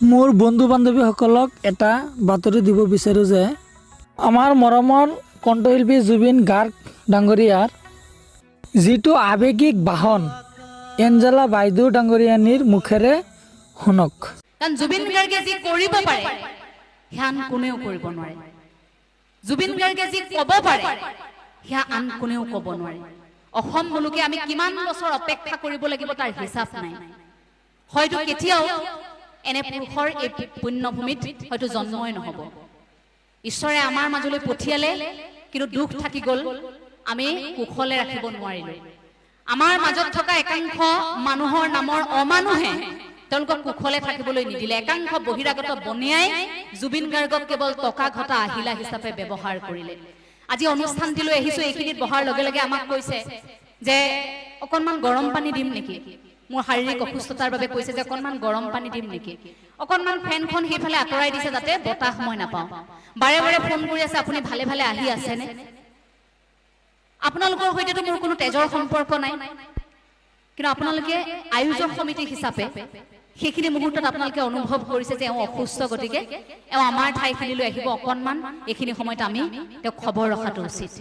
মোৰ বন্ধু বান্ধৱীসকলক এটা বাতৰি দিব বিচাৰোঁ যে, আমাৰ মৰমৰ কণ্ঠশিল্পী জুবিন গাৰ্গ ডাঙৰীয়াৰ, যিটো আৱেগিক বাহন, এঞ্জেলা বাইদেউ ডাঙৰীয়ানীৰ মুখেৰে শুনক। জুবিন গাৰ্গে কৰিব পাৰে কোনেও কৰিব জুবিন গাৰ্গে ক'ব পাৰে, সেয়া আন কোনেও ক'ব নোৱাৰে। অসম মুলুকে আমি কিমান বছৰ অপেক্ষা কৰিব লাগিব তাৰ নাই। হয়তো কেতিয়াও এনে পুৰুষৰ এই পুণ্যভূমিত হয়তো জন্মই নহ'ব। ঈশ্বৰে আমাৰ মাজলৈ পঠিয়ালে, কিন্তু দুখ থাকি গ'ল। আমি কুশলে ৰাখিব নোৱাৰিলো। আমাৰ মাজত থকা একাংশ মানুহৰ নামৰ অমানুহে তেওঁলোকক কুশলে থাকিবলৈ নিদিলে। একাংশ বহিৰাগত বনিয়াই জুবিন গাৰ্গক কেৱল টকা ঘটা আহিলা হিচাপে ব্যৱহাৰ কৰিলে। আজি অনুষ্ঠানটিলৈ আহিছো, এইখিনিত বহাৰ লগে লগে আমাক কৈছে যে, অকণমান গৰম পানী দিম নেকি? মোৰ শাৰীৰিক অসুস্থতাৰ বাবে কৈছে যে অকণমান গৰম পানী দিম নেকি? অকণমান ফেনখন সেইফালে আঁতৰাই দিছে যাতে বতাহ মই নাপাওঁ। বাৰে বাৰে ফোন কৰি আছে, আপুনি ভালে ভালে আহি আছেনে? আপোনালোকৰ সৈতেতো মোৰ কোনো তেজৰ সম্পৰ্ক নাই। কিন্তু আপোনালোকে আয়োজক সমিতি হিচাপে সেইখিনি মুহূৰ্তত আপোনালোকে অনুভৱ কৰিছে যে এওঁ অসুস্থ গতিকে এওঁ আমাৰ ঠাইখিনিলৈ আহিব অকণমান। এইখিনি সময়ত আমি তেওঁক খবৰ ৰখাটো উচিত।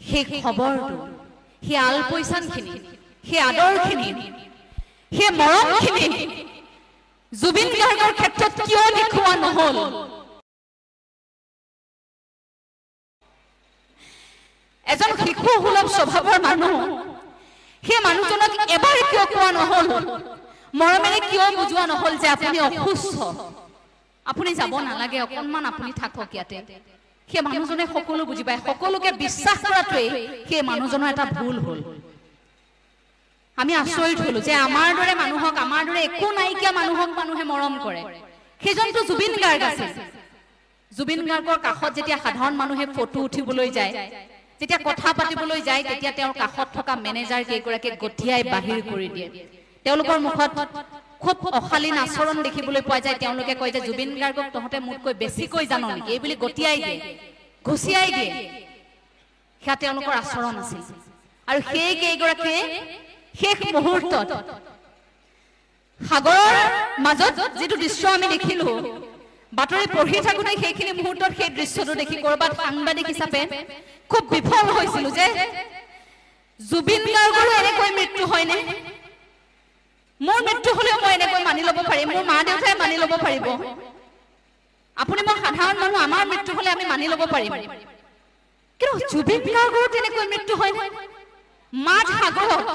সেই খবৰটো, সেই আলপৈচানখিনি সেই আদৰখিনি সেই মৰমখিনি জুবিন গাৰ্গৰ ক্ষেত্ৰত কিয় দেখুওৱা নহ'ল? এজন শিশু সুলভ স্বভাৱৰ মানুহ সেই মানুহজনক এবাৰ কিয় কোৱা নহ'ল? মৰমেৰে কিয় বুজোৱা নহ'ল যে আপুনি অসুস্থ? আপুনি যাব নালাগে অকণমান আপুনি থাকক ইয়াতে। সেই মানুহজনে সকলো বুজি পায় সকলোকে বিশ্বাস কৰাটোৱেই সেই মানুহজনৰ এটা ভুল হ'ল। আমি আচৰিত হলো যে আমাৰ দৰে মানুহক আমাৰ দৰে একো নাইকিয়া মানুহক মানুহে মৰম কৰে। সেইজনটো জুবিন গাৰ্গ আছিল। জুবিন গাৰ্গৰ কাষত যেতিয়া সাধাৰণ মানুহে ফটো উঠিবলৈ যায় যেতিয়া কথা পাতিবলৈ যায় তেতিয়া তেওঁৰ কাষত থকা মেনেজাৰ কেইগৰাকীক গঠিয়াই বাহিৰ কৰি দিয়ে। তেওঁলোকৰ মুখত খুব অশালীন আচৰণ দেখিবলৈ পোৱা যায়। তেওঁলোকে কয় যে জুবিন গাৰ্গক তহঁতে মোতকৈ বেছিকৈ জান নেকি এই বুলি গতিয়াই দিয়ে। ঘুচিয়াই দিয়ে। সেয়া তেওঁলোকৰ আচৰণ। আছিল আৰু সেই কেইগৰাকীয়ে শেষ মুহূৰ্তত সাগৰৰ মাজত যিটো দৃশ্য আমি দেখিলো, বাতৰি পঢ়ি থাকোতে সেইখিনি মুহূৰ্তত সেই দৃশ্যটো দেখি কৰবাত সাংবাদিক হিচাপে খুব বিফল হৈছিলো যে জুবিন গাৰ্গৰো এনেকৈ মৃত্যু হয়নে? মোৰ মৃত্যু হলেও মই এনেকৈ মানি ল'ব পাৰিম, মোৰ মা দেউতাই মানি ল'ব পাৰিব। আপুনি মই সাধাৰণ মানুহ, আমাৰ মৃত্যু হলে আমি মানি ল'ব পাৰিম। কিন্তু জুবিন গাৰ্গৰো তেনেকৈ মৃত্যু হয়নে মাত সাগৰত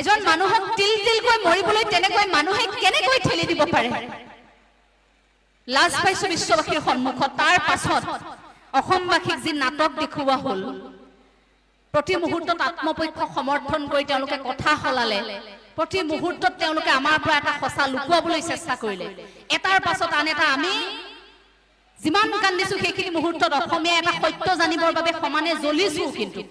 এজন মানুহক তিল তিলকৈ মৰিবলৈ তেনেকৈ মানুহে কেনেকৈ ঠেলি দিব পাৰে? লাজ পাইছো বিশ্ববাসীৰ সন্মুখত। তাৰ পাছত অসমবাসীক যি নাটক দেখুওৱা হল, প্ৰতি মুহূৰ্তত আত্মপক্ষ সমৰ্থন কৰি তেওঁলোকে কথা সলালে। প্ৰতি মুহূৰ্তত তেওঁলোকে আমাৰ পৰা এটা সঁচা লুকুৱাবলৈ চেষ্টা কৰিলে। এটাৰ পাছত আন এটা, আমি যিমান কান্দিছো সেইখিনি মুহূৰ্তত অসমীয়া এটা সত্য জানিবৰ বাবে সমানে জ্বলিছো কিন্তু।